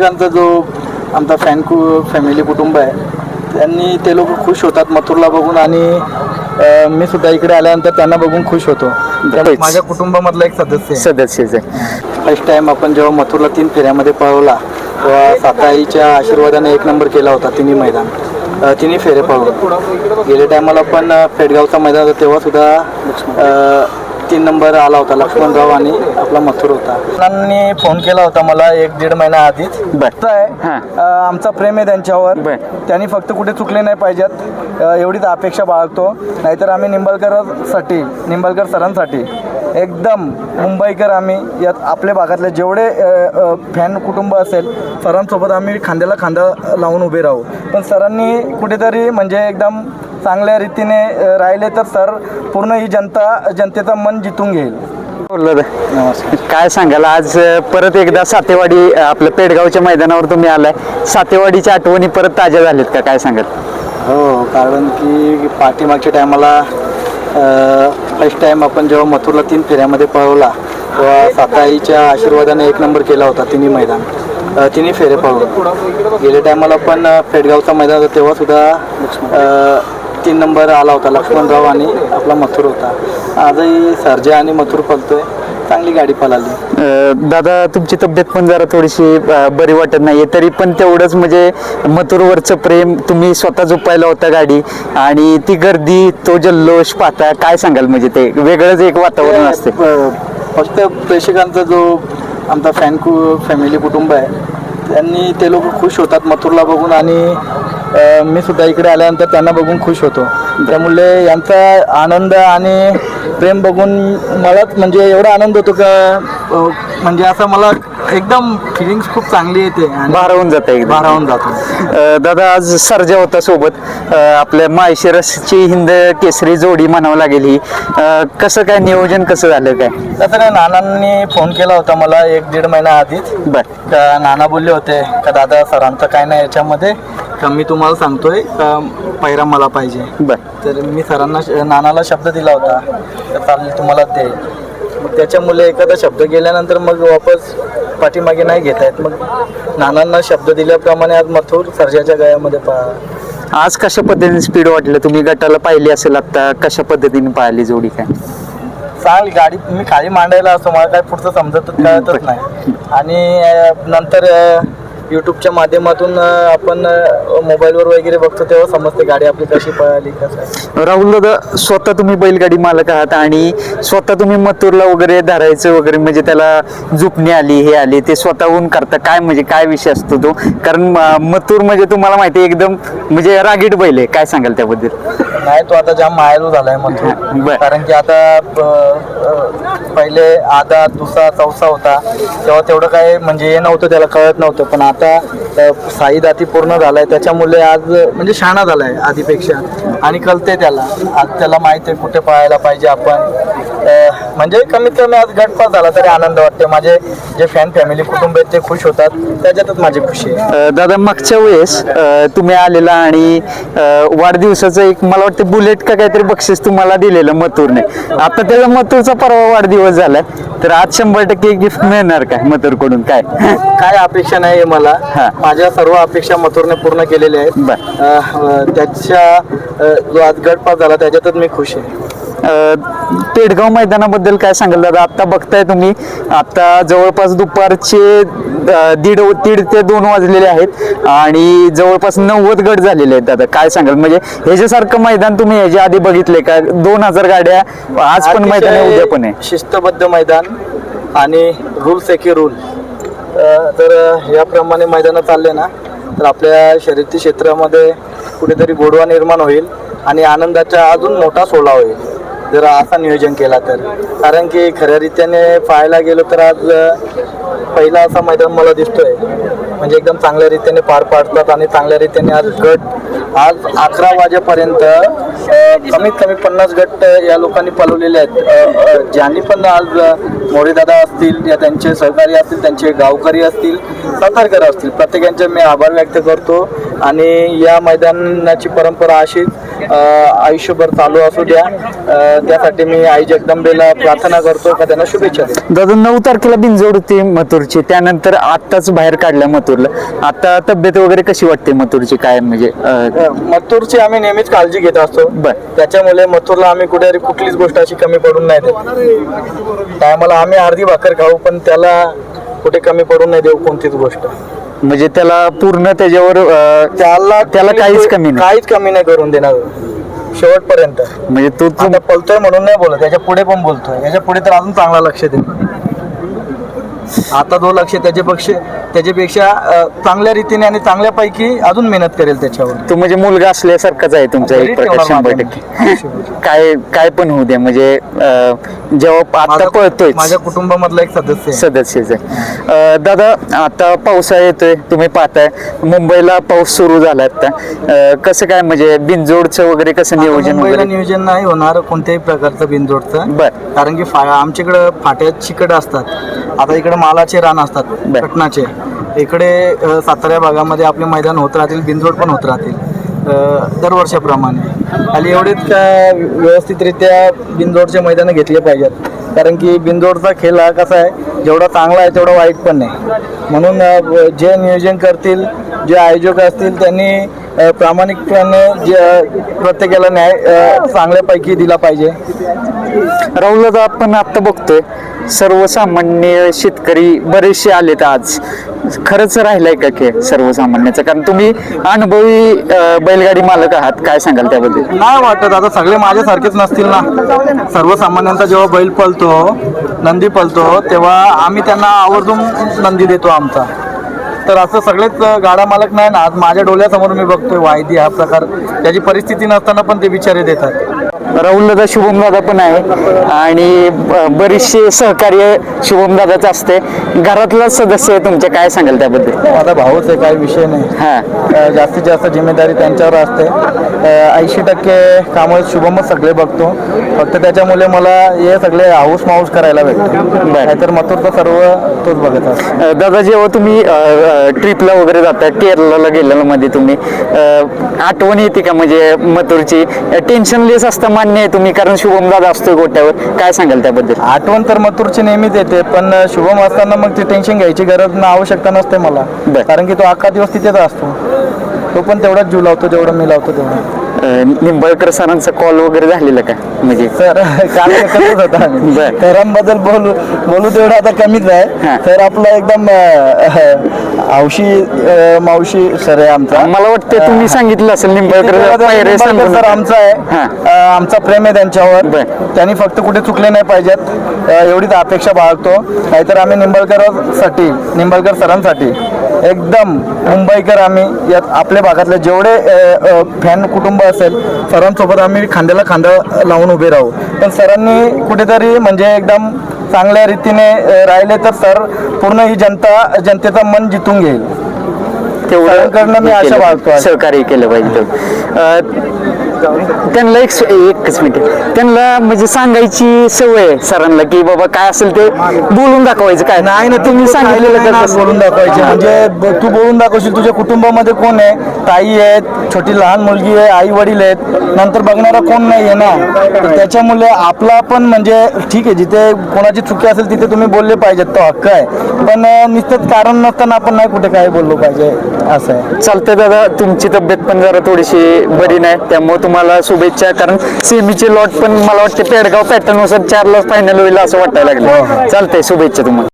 प्रेक्षकांचा जो आमचा फॅन कु फॅमिली कुटुंब आहे त्यांनी ते लोक खुश होतात. मथुरला बघून आणि मी सुद्धा इकडे आल्यानंतर त्यांना बघून खुश होतो. त्यामुळे माझ्या कुटुंबामधला एक सदस्य सदस्यच आहे. फर्स्ट टाइम आपण जेव्हा मथुरला तीन फेऱ्यामध्ये पळवला तेव्हा साताईच्या आशीर्वादाने एक नंबर केला होता तिन्ही मैदान. तिन्ही फेरे पळवून. गेल्या टायमाला पण अ, पेडगावचा मैदान होता तेव्हा सुद्धा अ, तीन नंबर आला होता लक्ष्मणराव आणि आपला मथुर होता. त्यांनी फोन केला होता मला एक दीड महिना आधीच. फक्त आहे हां. आमचा प्रेम आहे त्यांच्यावर. त्यांनी फक्त कुठे चुकले नाही पाहिजेत. एवढीच अपेक्षा बाळगतो. नाहीतर आम्ही निंबाळकरसाठी निंबाळकर सरांसाठी एकदम मुंबईकर आम्ही यात आपल्या भागातले जेवढे फॅन कुटुंब असेल सरांसोबत आम्ही खांद्याला खांदा लावून उभे राहू. पण सरांनी कुठेतरी म्हणजे एकदम चांगल्या रीतीने राहिले तर सर पूर्ण ही जनता जनतेचं मन जिंकून घेईल. बोललो रे. नमस्कार काय सांगाल? आज परत एकदा सातेवाडी अ, आपलं पेडगावच्या मैदानावर तुम्ही आलाय. सातेवाडीच्या आठवणी परत ताज्या झाल्यात का? काय सांगाल? हो कारण की पाठीमागच्या टायमाला फर्स्ट टाइम आपण जेव्हा मथुरला तीन फेऱ्यामध्ये पळवला तेव्हा साताईच्या आशीर्वादाने एक नंबर केला होता तिन्ही मैदान. तिन्ही फेरे पळवून. गेल्या टायमाला पण पेडगावचा मैदान होता तेव्हा सुद्धा तीन नंबर आला होता लक्ष्मणराव आणि आपला मथुर होता. आजही सर्जा आणि मथुर पळतोय. चांगली गाडी पळाली. दादा तुमची तब्येत पण जरा थोडीशी अ, बरी वाटत नाहीये. तरी पण तेवढंच म्हणजे मथुरवरचं प्रेम तुम्ही स्वतः झोपायला होता गाडी. आणि ती गर्दी तो जल्लोष पाहता काय सांगाल? म्हणजे ते वेगळंच एक वातावरण असते. फक्त प्रेक्षकांचा जो आमचा फॅन कु फॅमिली कुटुंब आहे त्यांनी ते लोक खुश होतात मथुरला बघून. आणि मी सुद्धा इकडे आल्यानंतर त्यांना बघून खुश होतो. त्यामुळे यांचा आनंद आणि प्रेम बघून मलाच म्हणजे एवढा आनंद होतो का म्हणजे असं मला एकदम फिलिंग्स खूप चांगली येते भारावून जातं एकदम. भारावून जातो. दादा आज सर्जा होता सोबत. आपल्या माळशिरसची हिंद केसरी जोडी म्हणावं लागेल ही. कसं काय नियोजन कसं झालं काय? तसं नाही नानांनी फोन केला होता मला एक दीड महिना आधीच. बर. का नाना बोलले होते का दादा सरांचं काय नाही याच्यामध्ये. का मी तुम्हाला सांगतोय का पैरा मला पाहिजे. बर. तर मी सरांना नानाला शब्द दिला होता. तर चालेल तुम्हाला ते मग त्याच्यामुळे एखादा शब्द गेल्यानंतर मग वापस पाठीमागे नाही घेता येत. मग नानांना शब्द दिल्याप्रमाणे आज मथुर सर्जाच्या गळ्यामध्ये पहा. आज कशा पद्धतीने स्पीड वाटलं तुम्ही गटाला पाहिली असेल आता कशा पद्धतीने पाहिली जोडी काय? चांगली गाडी मी खाली मांडायला असतो मला काय पुढचं समजत कळतच नाही. आणि अ, नंतर अ, यूट्यूबच्या माध्यमातून आपण मोबाईलवर वगैरे बघतो तेव्हा समजते गाडी आपली कशी पळाली कसं. राहुल दादा स्वतः तुम्ही बैलगाडी मालक आहात आणि स्वतः तुम्ही मथुरला वगैरे धरायचं वगैरे म्हणजे त्याला झुपणी आली हे आली ते स्वतःहून करता काय म्हणजे काय विषय असतो तो? कारण मथुर म्हणजे तुम्हाला माहिती आहे, एकदम म्हणजे रागीट बैल आहे. काय सांगाल त्याबद्दल? नाही तो आता जाम मायाळू झालाय. मथुर. कारण की आता पहिले आधा दुसरा चौसा होता. तेव्हा तेवढं काय म्हणजे हे नव्हतं त्याला कळत नव्हतं. पण आता आता साई दाती पूर्ण झालाय. त्याच्यामुळे आज म्हणजे शहाणा झालाय आधीपेक्षा. आणि कळते त्याला. आज त्याला माहिती आहे कुठे पाळायला पाहिजे आपण. म्हणजे कमीत कमी आज गटपास झाला तरी आनंद वाटते माझे जे फॅन फॅमिली कुटुंब आहेत ते खुश होतात. त्याच्यातच माझी खुशी आहे. अ, दादा मागच्या वेळेस अ, तुम्ही आलेला आणि अ, वाढदिवसाचं एक मला वाटतं बुलेट का काहीतरी बक्षीस तुम्हाला दिलेलं मथुरने. आता त्याचा मथुरचा परवा वाढदिवस झालाय तर आज शंभर टक्के गिफ्ट मिळणार काय मथुरकडून? काय? काय अपेक्षा नाही आहे मला. हा. माझ्या सर्व अपेक्षा मथुरने पूर्ण केलेल्या आहेत. बर. अ, अ, त्याच्या अ, जो आज गटपास झाला त्याच्यातच मी खुश आहे. पेडगाव मैदानाबद्दल काय सांगाल दादा? आत्ता बघताय तुम्ही. आत्ता जवळपास दुपारचे दीड दीड ते दोन वाजलेले आहेत आणि जवळपास नव्वद गट झालेले आहेत दादा. काय सांगाल? म्हणजे ह्याच्यासारखं मैदान तुम्ही ह्याच्या आधी बघितले का? दोन हजार गाड्या आज पण मैदान आहे उद्या पण आहे. शिस्तबद्ध मैदान आणि रूल्स एके रूल तर याप्रमाणे मैदानं चालले ना तर आपल्या शर्यती क्षेत्रामध्ये कुठेतरी गोडवा निर्माण होईल आणि आनंदाचा अजून मोठा सोहळा होईल. जर असा नियोजन केला तर. कारण की खऱ्या रीतीने पाहायला गेलो तर आज पहिला असा मैदान मला दिसतोय. म्हणजे एकदम चांगल्या रीतीने पार पाडतात आणि चांगल्या रीतीने आज गट आज अकरा वाजेपर्यंत कमीत कमी पन्नास गट या लोकांनी पलवलेले आहेत. ज्यांनी पण आज मोरेदादा असतील या त्यांचे सहकारी असतील त्यांचे गावकरी असतील सातारकर असतील प्रत्येकांचे मी आभार व्यक्त करतो. आणि या मैदानाची परंपरा अशीच आयुष्यभर चालू असू द्या. त्यासाठी मी आई जगदंबेला प्रार्थना करतो का त्यांना शुभेच्छा देतो. दादा नऊ तारखेला बिनजोड होती मथुरची. त्यानंतर आत्ताच बाहेर काढल्या मथुरला. आता तब्येत वगैरे कशी वाटते मथुरची? काय म्हणजे मथुरची आम्ही नेहमीच काळजी घेत असतो. त्याच्यामुळे मथुरला आम्ही कुठे कुठलीच गोष्ट अशी कमी पडून नाही देत. टायमाला आम्ही अर्धी भाकर खाऊ पण त्याला कुठे कमी पडून नाही देऊ कोणतीच गोष्ट. म्हणजे त्याला पूर्ण त्याच्यावर अं, त्याला त्याला काहीच कमी नाही. काहीच कमी नाही करून देणार शेवटपर्यंत. म्हणजे तो तो- आता पलतोय म्हणून नाही बोलत याच्यापुढे पण बोलतोय. याच्यापुढे तर अजून चांगला लक्ष दे आता जो लक्ष त्याच्यापेक्षा त्याच्यापेक्षा चांगल्या रीतीने आणि चांगल्यापैकी अजून मेहनत करेल त्याच्यावर. तो म्हणजे मुलगा असल्यासारखाच आहे तुमचा एक प्रकार शंभर टक्के. काय काय पण होऊ द्या म्हणजे जेव्हा आता पळतोय माझ्या कुटुंबामधला एक सदस्य सदस्यच आहे. दादा आता पावसाळा येतोय तुम्ही पाहताय मुंबईला पाऊस सुरू झाला आता. कसं काय म्हणजे बिनजोडचं वगैरे कसं नियोजन वगैरे? नियोजन नाही होणार कोणत्याही प्रकारचं बिनजोडचं. बर. कारण की फा आमच्याकडं फाट्यात चिकट असतात. आता इकडे मालाचे रान असतात बर. कटनाचे इकडे अ, सातारा भागामध्ये आपले मैदान होत राहतील बिनजोड पण होत राहतील अ, दरवर्षाप्रमाणे. आणि एवढेच का व्यवस्थितरित्या बिनजोडचे मैदानं घेतले पाहिजेत. कारण की बिनजोडचा खेळ हा कसा आहे जेवढा चांगला आहे तेवढा वाईट पण नाही. म्हणून अ, जे नियोजन करतील जे आयोजक असतील त्यांनी अ, प्रामाणिकपणे जे प्रत्येकाला न्याय अ, चांगल्यापैकी दिला पाहिजे. राहुल दादा आपण आता बघतोय सर्वसामान्य शेतकरी बरेचसे आलेत आज. खरंच राहिलाय का खेळ सर्वसामान्याचा? कारण तुम्ही अनुभवी अं, बैलगाडी मालक आहात. काय सांगाल त्याबद्दल? नाही वाटत. आता सगळे माझ्यासारखेच नसतील ना. सर्वसामान्यांचा जेव्हा बैल पळतो नंदी पळतो तेव्हा आम्ही त्यांना आवर्जून नंदी देतो आमचा. तर असं सगळेच गाडा मालक नाही ना. आज माझ्या डोळ्यासमोर मी बघतोय वायदी हा प्रकार. त्याची परिस्थिती नसताना पण ते बिचारे देतात. राहुल दादा शुभम दादा पण आहे. आणि बरेचसे सहकार्य शुभम दादाच असते. घरातला सदस्य आहे तुमच्या काय सांगाल त्याबद्दल? माझा भाऊच आहे काही विषय नाही. हा. अ, जास्तीत जास्त जिम्मेदारी त्यांच्यावर असते. ऐंशी टक्के कामं शुभमच सगळे बघतो. फक्त त्याच्यामुळे मला हे सगळे हाऊस माऊस करायला भेटतो. नाहीतर मथुरचं सर्व तोच बघत असतो. दादा जेव्हा तुम्ही ट्रिपला वगैरे जाता केरळला गेलेला मध्ये तुम्ही अ, आठवण येते का? म्हणजे मथुरची टेन्शनलेस असतं मान्य आहे तुम्ही कारण शुभम दादा असतोय गोट्यावर. काय सांगाल त्याबद्दल? आठवण तर मथुरची नेहमीच येते पण शुभम असताना मग ती टेन्शन घ्यायची गरज न आवश्यकता नसते मला. बर. कारण की तो अख्खा दिवस तिथेच असतो. तो पण तेवढाच जीव लावतो जेवढं मी लावतो तेवढं. अ, निंबाळकर सरांचा कॉल वगैरे झालेला का? म्हणजे? सर काल एकत्रच होता आम्ही. बर. सरांबद्दल बोलू बोलू तेवढं आता कमीच हा. आहे तर आपला एकदम अं, अं, मावशी सर आहे आमचा. मला वाटतं तुम्ही सांगितलं असेल निंबाळकर पायरे निंबाळकर सांगून सर आमचा आहे. हा. अं, आमचा प्रेम आहे त्यांच्यावर. बर. त्यांनी फक्त कुठे चुकले नाही पाहिजेत. अं, एवढीच अपेक्षा बाळगतो. नाहीतर आम्ही निंबाळकरसाठी निंबाळकर सरांसाठी एकदम मुंबईकर आम्ही यात आपल्या भागातले जेवढे फॅन कुटुंब असेल सरांसोबत आम्ही खांद्याला खांदा लावून उभे राहू. पण सरांनी कुठेतरी म्हणजे एकदम चांगल्या रीतीने राहिले तर सर पूर्ण ही जनता जनतेचं मन जिंकून घेईल सरांकडनं मी आशा बाळगतो. सहकार्य केलं पाहिजे तेवढं. त्यांना एक एकच मिनिट त्यांना म्हणजे सांगायची सवय आहे सरांना की बाबा काय असेल ते बोलून दाखवायचं काय. नाही ना तुम्ही सांगितलेलं? बोलून दाखवायचे. म्हणजे तू बोलून दाखवशील तुझ्या कुटुंबामध्ये कोण आहे? ताई आहेत छोटी लहान मुलगी आहे आई वडील आहेत. नंतर बघणारा कोण नाही आहे ना? तर त्याच्यामुळे आपला पण म्हणजे ठीक आहे जिथे कोणाची चुकी असेल तिथे तुम्ही बोलले पाहिजेत तो हक्क आहे. पण नुसतंच कारण नसताना आपण नाही कुठे काय बोललो पाहिजे असं आहे. चालतंय दादा तुमची तब्येत पण जरा थोडीशी बरी नाही त्यामुळे तुम्हाला शुभेच्छा कारण सेमीचे लॉट पण मला वाटते पेडगाव पॅटर्ननुसार चारला फायनल होईल असं वाटायला लागलं. चालतंय शुभेच्छा तुम्हाला.